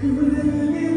그분을